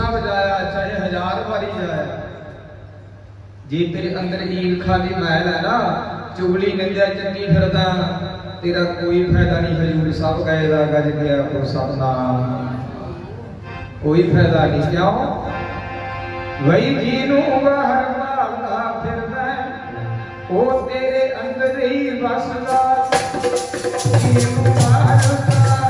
गुस्सा बजाया चाहे हज़ार बारी जाया। जे तेरे अंदर ईरखा की मैल है ना, चुगली निंदा चंगी फिरदा, तेरा कोई फ़ायदा नहीं हजूर सब गए गज गया को सपना कोई फ़ायदा नहीं, क्यों? वही जीनू बाहर भालदा फिरदा ओ तेरे अंदर ही बसदा। जीनू बाहर भालदा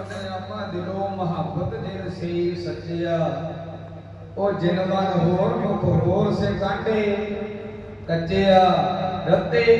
ਕਰਦੇ ਆਪਾਂ ਦਿਲੋਂ ਮੁਹੱਬਤ ਜਿਨ ਸੇ ਸੱਚਿਆ, ਉਹ ਜਿਨ ਮਨ ਹੋਰ ਮੁਖ ਹੋਰ ਸੇ ਕਾਂਡੇ ਕੱਚਿਆ, ਰੱਤੇ